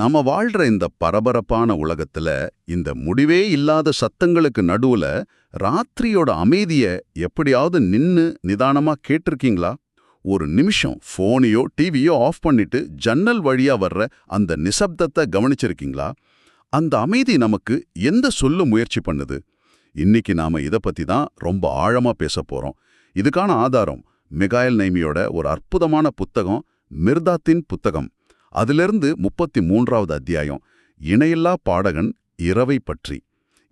நாம வாழ்ற இந்த பரபரப்பான உலகத்துல இந்த முடிவே இல்லாத சத்தங்களுக்கு நடுவுல ராத்திரியோட அமைதிய எப்படியாவது நின்னு நிதானமா கேட்டிருக்கீங்களா? ஒரு நிமிஷம் ஃபோனையோ டிவியோ ஆஃப் பண்ணிட்டு ஜன்னல் வழியா வர்ற அந்த நிசப்தத்தை கவனிச்சிருக்கீங்களா? அந்த அமைதி நமக்கு எந்த சொல்ல முயற்சி பண்ணுது? இன்னைக்கு நாம இத பத்தி தான் ரொம்ப ஆழமா பேச போறோம். இதுக்கான ஆதாரம் மிகாயல் நைமியோட ஒரு அற்புதமான புத்தகம் மிர்தாத்தின் புத்தகம். அதிலிருந்து முப்பத்தி மூன்றாவது அத்தியாயம் இணையில்லா பாடகன் இரவை பற்றி.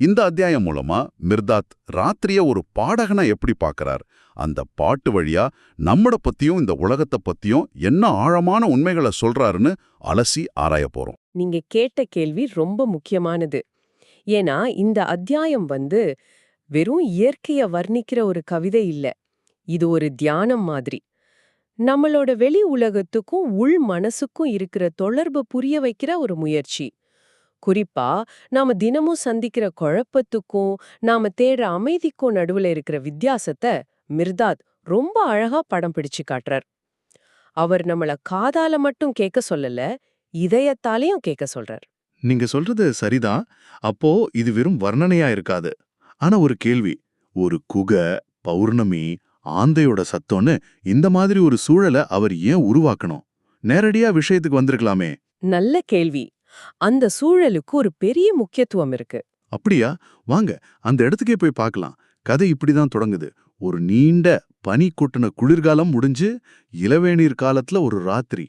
இந்த அத்தியாயம் மூலமா மிர்தாத் ராத்திரிய ஒரு பாடகனை எப்படி பார்க்கறார்? அந்த பாட்டு வழியா நம்மட பத்தியும் இந்த உலகத்தை பத்தியும் என்ன ஆழமான உண்மைகளை சொல்றாருன்னு அலசி ஆராய போறோம். நீங்க கேட்ட கேள்வி ரொம்ப முக்கியமானது. ஏன்னா இந்த அத்தியாயம் வந்து வெறும் இயற்கைய வர்ணிக்கிற ஒரு கவிதை இல்ல. இது ஒரு தியானம் மாதிரி. நம்மளோட வெளி உலகத்துக்கும் உள் மனசுக்கும் இருக்கிற தொடர்பு புரிய வைக்கிற ஒரு முயற்சி. குறிப்பா நாம தினமும் சந்திக்கிற குழப்பத்துக்கும் நாம தேடுற அமைதிக்கும் நடுவுல இருக்கிற வித்தியாசத்தை மிர்தாத் ரொம்ப அழகா படம் பிடிச்சு காட்டுறார். அவர் நம்மள காதால மட்டும் கேட்க சொல்லல இதயத்தாலையும் கேட்க சொல்றார். நீங்க சொல்றது சரிதான். அப்போ இது வெறும் வர்ணனையா இருக்காது. ஆனா ஒரு கேள்வி ஒரு குக பௌர்ணமி ஆந்தையோட சத்தம்னு இந்த மாதிரி ஒரு சூழலை அவர் ஏன் உருவாக்கணும்? நேரடியா விஷயத்துக்கு வந்திருக்கலாமே. நல்ல கேள்வி. அந்த சூழலுக்கு ஒரு பெரிய முக்கியத்துவம் இருக்கு. அப்படியா? வாங்க அந்த இடத்துக்கே போய் பார்க்கலாம். கதை இப்படிதான் தொடங்குது. ஒரு நீண்ட பனி கொட்டின குளிர்காலம் முடிஞ்சு இளவேநீர் காலத்துல ஒரு ராத்திரி.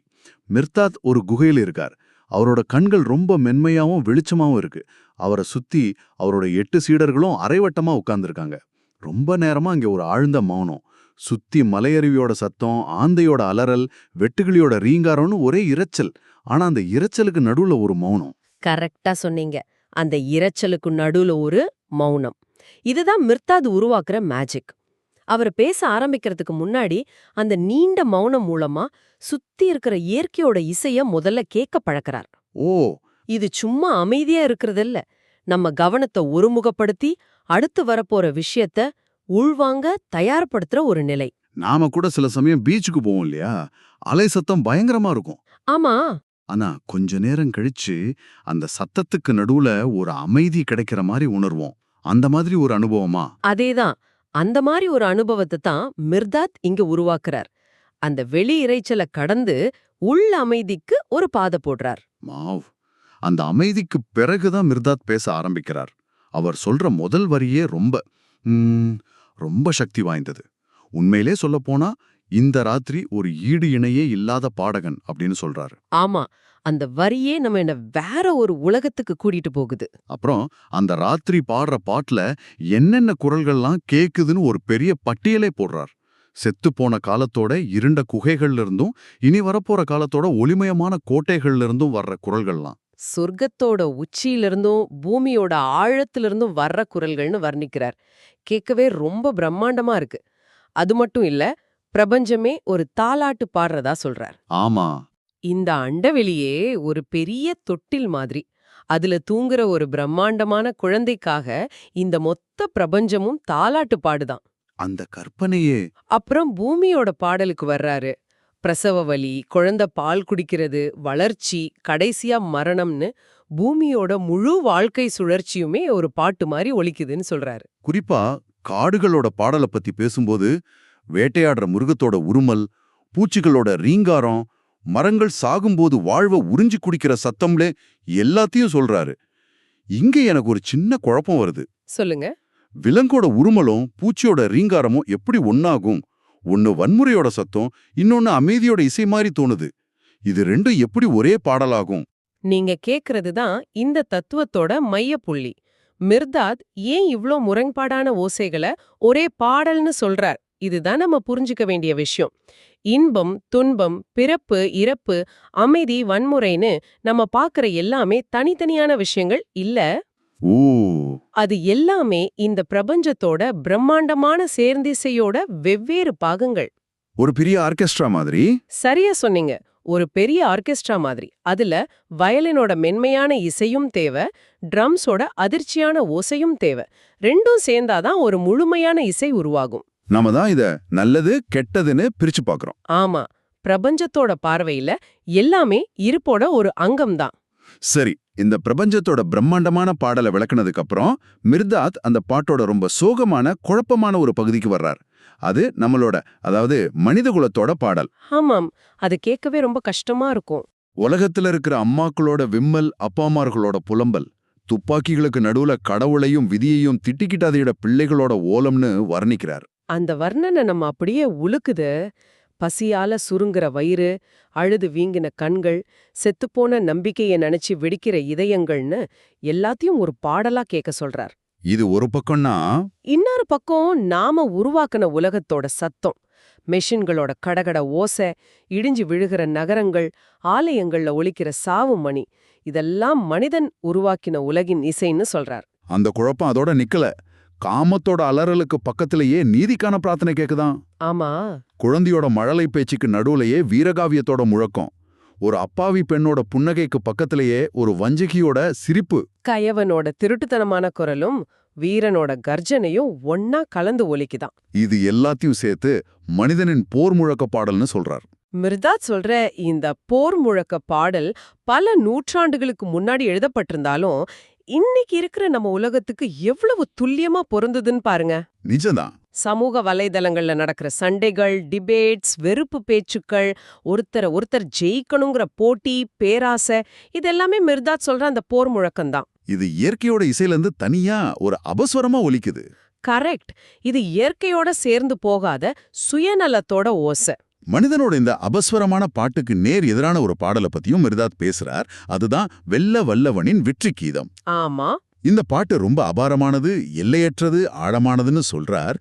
மிர்தாத் ஒரு குகையில இருக்கார். அவரோட கண்கள் ரொம்ப மென்மையாவும் வெளிச்சமாவும் இருக்கு. அவரை சுத்தி அவரோட எட்டு சீடர்களும் அரைவட்டமா உட்கார்ந்திருக்காங்க. ரொம்ப நேரமா அங்க ஒரு ஆழ்ந்த மௌனம். சுத்தி மலையருவியோட சத்தம் ஆந்தையோட அலறல் வெட்டுக்கிளியோட ரீங்காரம்னு ஒரே இரைச்சல். ஆனா அந்த இரைச்சலுக்கு நடுவுல ஒரு மௌனம். கரெக்டா சொன்னீங்க. அந்த இரைச்சலுக்கு நடுவுல ஒரு மௌனம். இதுதான் மிர்தாது உருவாக்குற மேஜிக். அவர் பேச ஆரம்பிக்கிறதுக்கு முன்னாடி அந்த நீண்ட மௌனம் மூலமா சுத்தி இருக்கிற இயற்கையோட இசைய முதல்ல கேட்க பழக்கறார். ஓ! இது சும்மா அமைதியா இருக்கிறதில்ல. நம்ம கவனத்தை ஒருமுகப்படுத்தி அடுத்து வரப்போற விஷயத்த உள்வாங்க தயார்படுத்துற ஒரு நிலை. நாம கூட சில சமயம் பீச்சுக்கு போவோம் இல்லையா? அலை சத்தம் பயங்கரமா இருக்கும். ஆமா. ஆனா கொஞ்ச நேரம் கழிச்சு அந்த சத்தத்துக்கு நடுவுல ஒரு அமைதி கிடைக்கிற மாதிரி உணர்வோம். அந்த மாதிரி ஒரு அனுபவமா? அதேதான். அந்த மாதிரி ஒரு அனுபவத்தை தான் மிர்தாத் இங்க உருவாக்குறார். அந்த வெளி இரைச்சல கடந்து உள் அமைதிக்கு ஒரு பாதை போடுறார். மாவ். அந்த அமைதிக்கு பிறகுதான் மிர்தாத் பேச ஆரம்பிக்கிறார். அவர் சொல்ற முதல் வரியே ரொம்ப ரொம்ப சக்தி வாய்ந்தது. உண்மையிலே சொல்லப்போனா இந்த ராத்திரி ஒரு ஈடு இணையே இல்லாத பாடகன் அப்படின்னு சொல்றாரு. ஆமா அந்த வரியே நம்ம என்ன வேற ஒரு உலகத்துக்கு கூட்டிட்டு போகுது. அப்புறம் அந்த ராத்திரி பாடுற பாட்டுல என்னென்ன குரல்கள்லாம் கேக்குதுன்னு ஒரு பெரிய பட்டியலே போடுறார். செத்துப்போன காலத்தோட இருண்ட குகைகள்ல இருந்தும் இனி வரப்போற காலத்தோட ஒளிமயமான கோட்டைகள்ல இருந்தும் வர்ற குரல்கள்லாம். சொர்க்கத்தோட உச்சியிலிருந்தும் பூமியோட ஆழத்திலிருந்தும் வர்ற குரல்கள்னு வர்ணிக்கிறார். கேட்கவே ரொம்ப பிரம்மாண்டமா இருக்கு. அது மட்டும் இல்ல பிரபஞ்சமே ஒரு தாலாட்டு பாடுறதா சொல்றார். ஆமா. இந்த அண்டவெளியே ஒரு பெரிய தொட்டில் மாதிரி. அதுல தூங்குற ஒரு பிரம்மாண்டமான குழந்தைக்காக இந்த மொத்த பிரபஞ்சமும் தாலாட்டு பாடுதான். அந்த கற்பனையே. அப்புறம் பூமியோட பாடலுக்கு வர்றாரு. பிரசவ வலி குழந்தை பால் குடிக்கிறது வளர்ச்சி கடைசியா மரணம்னு பூமியோட முழு வாழ்க்கை சுழற்சியுமே ஒரு பாட்டு மாதிரி ஒலிக்குதுன்னு சொல்றாரு. குறிப்பா காடுகளோட பாடலை பத்தி பேசும்போது வேட்டையாடுற மிருகத்தோட உருமல் பூச்சிகளோட ரீங்காரம் மரங்கள் சாகும்போது வாழ்வ உறிஞ்சி குடிக்கிற சத்தம்லே எல்லாத்தையும் சொல்றாரு. இங்க எனக்கு ஒரு சின்ன குழப்பம் வருது. சொல்லுங்க. விலங்கோட உருமலும் பூச்சியோட ரீங்காரமும் எப்படி ஒன்னாகும் ஒன்னு வன்முறையோட சத்தம் இன்னொன்னு அமைதியோட இசை மாதிரி தோணுது. இது ரெண்டும் எப்படி ஒரே பாடலாகும்? நீங்க கேக்குறது தான் இந்த தத்துவத்தோட மையப்புள்ளி. மிர்தாத் ஏன் இவ்ளோ முரண்பாடான ஓசைகளை ஒரே பாடல்னு சொல்றார்? இதுதான் நம்ம புரிஞ்சுக்க வேண்டிய விஷயம். இன்பம் துன்பம் பிறப்பு இறப்பு அமைதி வன்முறைன்னு நம்ம பார்க்கற எல்லாமே தனித்தனியான விஷயங்கள் இல்ல? ஓ அது எல்லாமே இந்த பிரபஞ்சத்தோட பிரம்மாண்டமான சேர்ந்திசையோட வெவ்வேறு பாகங்கள். ஒரு பெரிய ஆர்கெஸ்ட்ரா மாதிரி? சரியா சொன்னீங்க. ஒரு பெரிய ஆர்கெஸ்ட்ரா மாதிரி. அதுல வயலினோட மென்மையான இசையும் தேவை ட்ரம்ஸோட அதிர்ச்சியான ஓசையும் தேவை. ரெண்டும் சேர்ந்தாதான் ஒரு முழுமையான இசை உருவாகும். நாம தான் இத நல்லது கெட்டதுன்னு பிரிச்சு பார்க்கறோம் ஆமா. பிரபஞ்சத்தோட பார்வையில எல்லாமே இருப்போட ஒரு அங்கம்தான். சரி இந்த பிரபஞ்சத்தோட பிரம்மாண்டமான பாடலை விளக்குனதுக்கு அப்புறம் மிர்தாத் அந்த பாட்டோட ரொம்ப சோகமான குழப்பமான ஒரு பகுதிக்கு வர்றார். அது நம்மளோட அதாவது மனிதகுலத்தோட பாடல். ஆமாம். அது கேட்கவே ரொம்ப கஷ்டமா இருக்கும். உலகத்துல இருக்கிற அம்மாக்களோட விம்மல் அப்பாமார்களோட புலம்பல் துப்பாக்கிகளுக்கு நடுவுல கடவுளையும் விதியையும் திட்டிக்கிட்டாதையிட பிள்ளைகளோட ஓலம்னு வர்ணிக்கிறார். அந்த வர்ணனை நம்ம அப்படியே உலுக்குது. பசியால சுருங்குற வயிறு அழுது வீங்கின கண்கள் செத்துப்போன நம்பிக்கையை நினைச்சு வெடிக்கிற இதயங்கள்னு எல்லாத்தையும் ஒரு பாடலா கேட்க சொல்றார். இது ஒரு பக்கம்னா? இன்னொரு பக்கம் நாம உருவாக்குன உலகத்தோட சத்தம் மெஷின்களோட கடகட ஓசை இடிஞ்சு விழுகிற நகரங்கள் ஆலயங்கள்ல ஒலிக்கிற சாவு மணி இதெல்லாம் மனிதன் உருவாக்கின உலகின் இசைன்னு சொல்றார். அந்த குழப்பம் அதோட நிக்கல. காமத்தோட அலறலுக்கு பக்கத்திலேயே நீதிக்கான பிரார்த்தனை கேக்குதான் ஆமா. குழந்தையோட மழலை பேச்சுக்கு நடுவுலயே வீரகாவியத்தோட முழக்கம். ஒரு அப்பாவி பெண்ணோட புன்னகைக்கு பக்கத்திலேயே ஒரு வஞ்சகியோட சிரிப்பு. கயவனோட திருட்டுத்தனமான குரலும் வீரனோட கர்ஜனையும் ஒன்னா கலந்து ஒலிக்குதாம் இது எல்லாத்தையும் சேர்த்து மனிதனின் போர் முழக்க பாடல்னு சொல்றார். மிர்தாத் சொல்ற இந்த போர் முழக்க பாடல் பல நூற்றாண்டுகளுக்கு முன்னாடி எழுதப்பட்டிருந்தாலும் இன்னைக்கு இருக்கிற நம்ம உலகத்துக்கு எவ்வளவு துல்லியமா பொருந்துதுன்னு பாருங்க. நிஜம்தான். சமூக வலைதளங்கள்ல நடக்கிற சண்டைகள் டிபேட்ஸ் வெறுப்பு பேச்சுக்கள் ஒருத்தரை ஒருத்தர் ஜெயிக்கணுங்கிற போட்டி பேராசை இதெல்லாமே மிர்தாத் சொல்ற அந்த போர் முழக்கம்தான். இது இயற்கையோட இசையில இருந்து தனியா ஒரு அபஸ்வரமா ஒலிக்குது. கரெக்ட் இது இயற்கையோட சேர்ந்து போகாத சுயநலத்தோட ஓசை. மனிதனோட இந்த அபஸ்வரமான பாட்டுக்கு நேர் எதிரான ஒரு பாடலை பத்தியும் மிர்தாத் பேசுறார். அதுதான் வெல்ல வல்லவனின் வெற்றி கீதம் ஆமா. இந்த பாட்டு ரொம்ப அபாரமானது எல்லையற்றது ஆழமானதுன்னு சொல்றார்.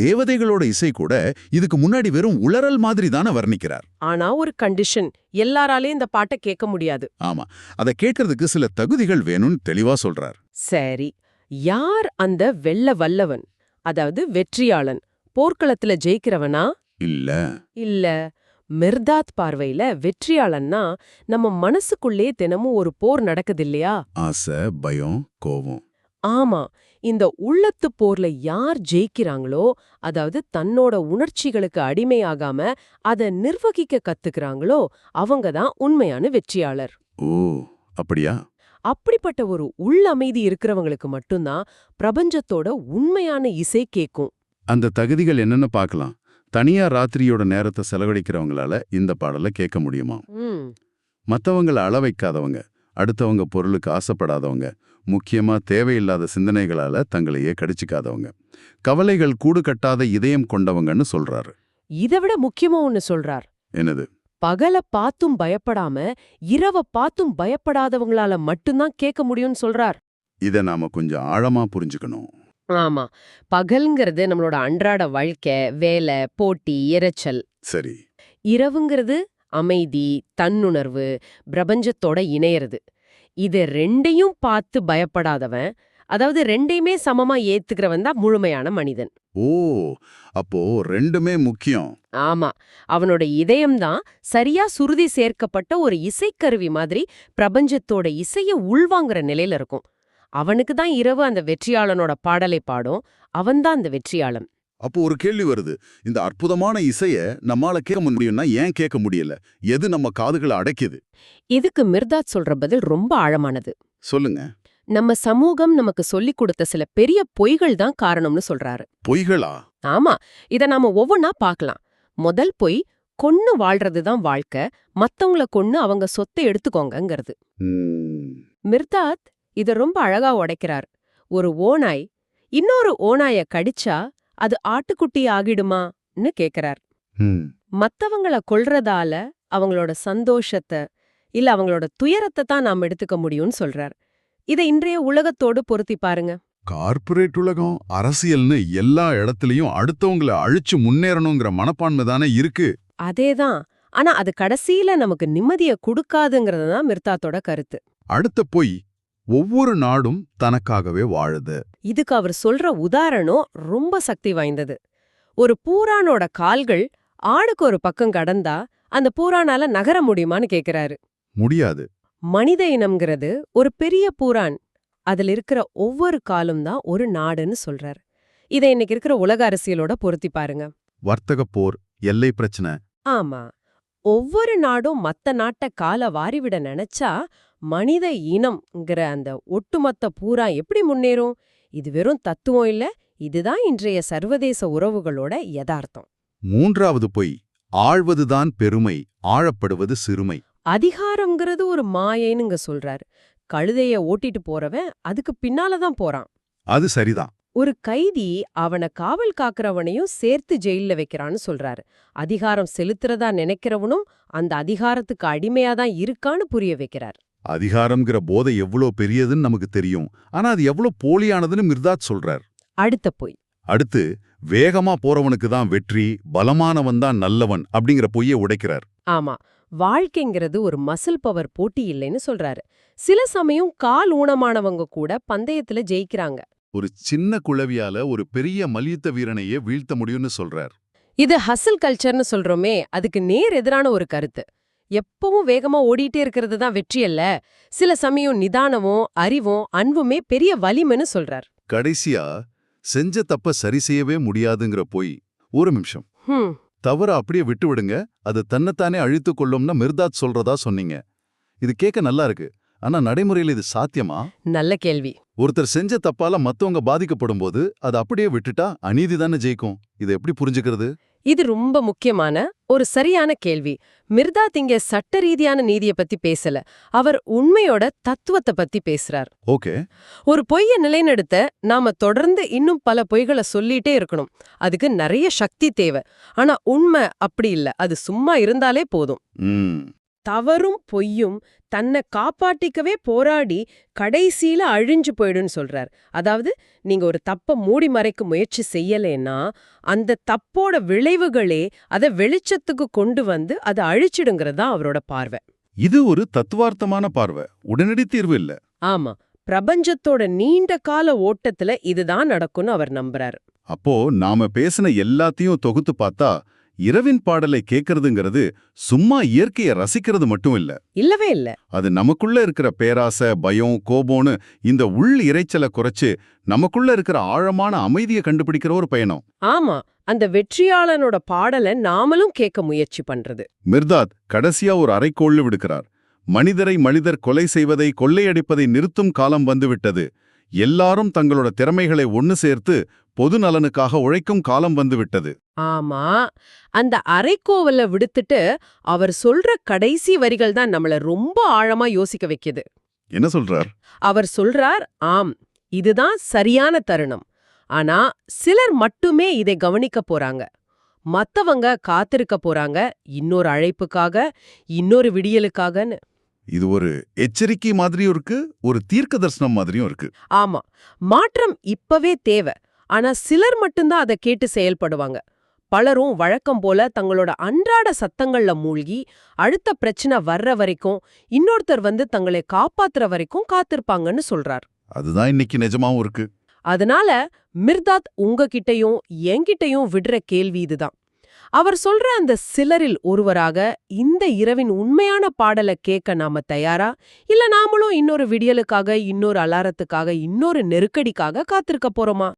தேவதைகளோட இசை கூட இதுக்கு முன்னாடி வெறும் உளறல் மாதிரி தானே வர்ணிக்கிறார். ஆனா ஒரு கண்டிஷன் எல்லாராலையும் இந்த பாட்டை கேட்க முடியாது. ஆமா. அதை கேட்கறதுக்கு சில தகுதிகள் வேணும்னு தெளிவா சொல்றார். சரி. யார் அந்த வெள்ள வல்லவன்? அதாவது வெற்றியாளன் போர்க்களத்துல ஜெயிக்கிறவனா? இல்ல. இல்ல. மிர்தாத் பார்வையில வெற்றியாளன்னா நம்ம மனசுக்குள்ளே தினமும் ஒரு போர் நடக்குது இல்லையா ஆசை பயம் கோபம். ஆமா. இந்த உள்ளத்து போர்ல யார் ஜெயிக்கிறாங்களோ அதாவது தன்னோட உணர்ச்சிகளுக்கு அடிமையாகாம அத நிர்வகிக்க கத்துக்கிறாங்களோ அவங்க தான் உண்மையான வெற்றியாளர். ஓ அப்படியா? அப்படிப்பட்ட ஒரு உள்ளமைதி இருக்கிறவங்களுக்கு மட்டும்தான் பிரபஞ்சத்தோட உண்மையான இசை கேக்கும். அந்த தகுதிகள் என்னன்னு பார்க்கலாம். தனியா ராத்திரியோட நேரத்தை செலவழிக்கிறவங்களால இந்த பாடலை கேட்க முடியுமா? ம். மத்தவங்கள அள வைக்காதவங்க அடுத்தவங்க பொருளுக்கு ஆசைப்படாதவங்க முக்கியமா தேவையில்லாத சிந்தனைகளால தங்களையே கடிச்சிக்காதவங்க. கவலைகள் கூடு கட்டாத இதயம் கொண்டவங்கன்னு சொல்றாரு. இதை விட முக்கியமா ஒன்னு சொல்றார். என்னது? பகல பார்த்தும் பயப்படாம இரவ பார்த்தும் பயப்படாதவங்களால மட்டும்தான் கேட்க முடியும்னு சொல்றார். இத நாம கொஞ்சம் ஆழமா புரிஞ்சுக்கணும். ஆமா. பகல்ங்கிறது நம்மளோட அன்றாட வாழ்க்கை வேலை போட்டி இரைச்சல். சரி. இரவுங்கிறது அமைதி தன்னுணர்வு பிரபஞ்சத்தோட இணையறது. இது ரெண்டையும் பார்த்து பயப்படாதவன் அதாவது ரெண்டையுமே சமமா ஏத்துக்கிறவன் தான் முழுமையான மனிதன். ஓ! அப்போ ரெண்டுமே முக்கியம். ஆமா. அவனோட இதயம்தான் சரியா சுருதி சேர்க்கப்பட்ட ஒரு இசைக்கருவி மாதிரி பிரபஞ்சத்தோட இசைய உள்வாங்குற நிலையில இருக்கும். அவனுக்கு தான் இரவு அந்த வெற்றியாளனோட பாடலை பாடும். அவன்தான் அந்த வெற்றியாளன். அப்போ ஒரு கேள்வி வருது. இந்த அற்புதமான இசைய நம்மால கேட்க முடியும்னா ஏன் கேட்க முடியல? எது நம்ம காதுகளை அடைக்குது? இதுக்கு மிர்தாத் சொல்ற பதில் ரொம்ப ஆழமானது. சொல்லுங்க. நம்ம சமூகம் நமக்கு சொல்லிக் கொடுத்த சில பெரிய பொய்கள் தான் காரணம்னு சொல்றாரு. பொய்களா? ஆமா. இத நாம ஒவ்வொன்னா பார்க்கலாம். முதல் பொய் கொன்னு வாழ்றது தான் வாழ்க்கை. மத்தவங்கள கொன்னு அவங்க சொத்தை எடுத்துக்கோங்கங்கிறது. மிர்தாத் இத ரொம்ப அழகா உடைக்கிறார். ஒரு ஓநாய் இன்னொரு ஓநாய கடிச்சா அது ஆட்டுக்குட்டி ஆகிடுமான்னு கேக்குறார். மத்தவங்கள கொல்றதால அவங்களோட சந்தோஷத்தை இல்ல அவங்களோட துயரத்தை தான் நாம் எடுத்துக்க முடியும்னு சொல்றார். இத இன்றைய உலகத்தோடு பொருத்தி பாருங்க. கார்ப்பரேட் உலகம் அரசியல்னு எல்லா இடத்துலயும் அடுத்தவங்கள அழிச்சு முன்னேறணுங்கிற மனப்பான்மை தானே இருக்கு. அதேதான் ஆனா அது கடைசியில நமக்கு நிம்மதிய கொடுக்காதுங்கிறது தான் மிர்தாத்தோட கருத்து. அடுத்த பொய் ஒவ்வொரு நாடும் தனக்காகவே வாழுது. இதுக்கு அவர் சொல்ற உதாரணம் ரொம்ப சக்தி வாய்ந்தது. ஒரு பூரானோட கால்கள் ஆடுக்கு ஒரு பக்கம் கடந்தா அந்த பூரானால நகர முடியுமான்னு கேக்குறாரு. முடியாது. மனித இனம்ங்கிறது ஒரு பெரிய பூரான் அதுல இருக்கிற ஒவ்வொரு காலும் தான் ஒரு நாடுன்னு சொல்றார். இதை இன்னைக்கு இருக்கிற உலக அரசியலோட பொருத்தி பாருங்க. வர்த்தக போர் எல்லை பிரச்சனை. ஆமா. ஒவ்வொரு நாடும் மத்த நாட்ட கால வாரிவிட நினைச்சா மனித இனம்ங்கிற அந்த ஒட்டுமொத்த பூரா எப்படி முன்னேறும்? இது வெறும் தத்துவம் இல்ல இதுதான் இன்றைய சர்வதேச உறவுகளோட யதார்த்தம். மூன்றாவது பொய் ஆழ்வதுதான் பெருமை ஆழப்படுவது சிறுமை. அதிகாரம்ங்கிறது ஒரு மாயைனுங்க சொல்றாரு. கழுதைய ஓட்டிட்டு போறவன் அதுக்கு பின்னால தான் போறான். அது சரிதான். ஒரு கைதி அவன காவல் காக்கறவனையும் சேர்த்து ஜெயில்ல வைக்கிறான்னு சொல்றாரு. அதிகாரம் செலுத்துறதா நினைக்கிறவனும் அந்த அதிகாரத்துக்கு அடிமையா தான் இருக்கான்னு புரிய வைக்கிறார். அதிகாரம்ங்கிற போதை எவ்வளோ பெரியதுன்னு நமக்கு தெரியும். ஆனா அது எவ்வளோ போலியானதுன்னு மிர்தாத் சொல்றார். அடுத்த பொய். அடுத்து வேகமா போறவனுக்கு தான் வெற்றி பலமானவன் தான் நல்லவன் அப்படிங்கிற பொய்யை உடைக்கிறார். ஆமா வாழ்க்கைங்கிறது ஒரு மசில் பவர் போட்டி இல்லைன்னு சொல்றாரு. சில சமயம் கால் ஊனமானவங்க கூட பந்தயத்துல ஜெயிக்கிறாங்க. ஒரு சின்ன குளவியால ஒரு பெரிய மல்யுத்த வீரனையே வீழ்த்த முடியும்னு சொல்றார். இது ஹசில் கல்ச்சர்னு சொல்றோமே அதுக்கு நேர் எதிரான ஒரு கருத்து. எப்பவும் வேகமா ஓடிட்டே இருக்கிறது தான் வெற்றி அல்ல. சில சமயம் நிதானமும் அறிவும் அன்புமே பெரிய வலிமைன்னு சொல்றார். கடைசியா செஞ்ச தப்ப சரி செய்யவே முடியாதுங்கிற பொய் ஒரு நிமிஷம். தவற அப்படியே விட்டு விடுங்க அது தன்னைத்தானே அழித்துக் கொள்ளும்னு மிர்தாத் சொல்றதா சொன்னீங்க. இது கேட்க நல்லா இருக்கு. ஆனா நடைமுறையில் இது சாத்தியமா? நல்ல கேள்வி. ஒருத்தர் செஞ்ச தப்பால மத்தவங்க பாதிக்கப்படும் போது அதை அப்படியே விட்டுட்டா அநீதி தானே ஜெயிக்கும். இதை எப்படி புரிஞ்சுக்கிறது? இது ரொம்ப முக்கியமான ஒரு சரியான கேள்வி. மிர்தாத் இங்க சட்ட ரீதியான நீதியை பத்தி பேசல. அவர் உண்மையோட தத்துவத்தை பத்தி பேசுறார். ஓகே. ஒரு பொய்ய நிலைநடுத்த நாம தொடர்ந்து இன்னும் பல பொய்களை சொல்லிட்டே இருக்கணும். அதுக்கு நிறைய சக்தி தேவை. ஆனா உண்மை அப்படி இல்ல. அது சும்மா இருந்தாலே போதும். தவறும் பொய்யும் தன்னை காப்பாட்டிக்கவே போராடி கடைசியில அழிஞ்சு போயிடுன்னு சொல்றார். அதாவது நீங்க ஒரு தப்ப மூடி மறைக்க முயற்சி செய்யலைன்னா அந்த தப்போட விளைவுகளே அதை வெளிச்சத்துக்கு கொண்டு வந்து அதை அழிச்சிடுங்கிறது தான் அவரோட பார்வை. இது ஒரு தத்துவார்த்தமான பார்வை. உடனடி தீர்வு இல்ல. ஆமா. பிரபஞ்சத்தோட நீண்ட கால ஓட்டத்துல இதுதான் நடக்கும்னு அவர் நம்புறாரு. அப்போ நாம பேசின எல்லாத்தையும் தொகுத்து பார்த்தா இரவின் பாடலை கேட்கறதுங்கிறது சும்மா இயற்கையை ரசிக்கிறது மட்டும் இல்ல இல்லவே இல்ல. அது நமக்குள்ள இருக்கிற பேராசை பயம் கோபம்னு இந்த உள் இரைச்சலை குறைச்சு நமக்குள்ள இருக்கிற ஆழமான அமைதியை கண்டுபிடிக்கிற ஒரு பயணம். ஆமா அந்த வெற்றியாளனோட பாடலை நாமளும் கேட்க முயற்சி பண்றது. மிர்தாத் கடைசியா ஒரு அறைக்கோள் விடுக்கிறார். மனிதரை மனிதர் கொலை செய்வதை கொள்ளையடிப்பதை நிறுத்தும் காலம் வந்துவிட்டது. எல்லாரும் தங்களோட திறமைகளை ஒன்னு சேர்த்து பொது நலனுக்காக உழைக்கும் காலம் வந்துவிட்டது. ஆமா. அந்த அரைக்கோவல விடுத்துட்டு அவர் சொல்ற கடைசி வரிகள் தான் நம்மள ரொம்ப ஆழமா யோசிக்க வைக்குது. என்ன சொல்றார்? அவர் சொல்றார் ஆம் இதுதான் சரியான தருணம். ஆனா சிலர் மட்டுமே இதை கவனிக்க போறாங்க. மத்தவங்க காத்திருக்க போறாங்க இன்னொரு அழைப்புக்காக இன்னொரு விடியலுக்காகன்னு. இது ஒரு எச்சரிக்கை மாதிரியும் இருக்கு ஒரு தீர்க்க தரிசனம் மாதிரியும் இருக்கு. ஆமா. மாற்றம் இப்பவே தேவை. ஆனா சிலர் மட்டும்தான் அதை கேட்டு செயல்படுவாங்க. பலரும் வழக்கம் போல தங்களோட அன்றாட சத்தங்கள்ல மூழ்கி அடுத்த பிரச்சனை வர்ற வரைக்கும் இன்னொருத்தர் வந்து தங்களை காப்பாத்துற வரைக்கும் காத்திருப்பாங்கன்னு சொல்றார். அதுதான் இன்னைக்கு நிஜமாவும் இருக்கு. அதனால மிர்தாத் உங்ககிட்டயும் என்கிட்டயும் விடுற கேள்வி இதுதான். அவர் சொல்ற அந்த சிலரில் ஒருவராக இந்த இரவின் உண்மையான பாடலை கேட்க நாம தயாரா? இல்ல நாமளும் இன்னொரு விடியலுக்காக இன்னொரு அலாரத்துக்காக இன்னொரு நெருக்கடிக்காக காத்திருக்க போறோமா?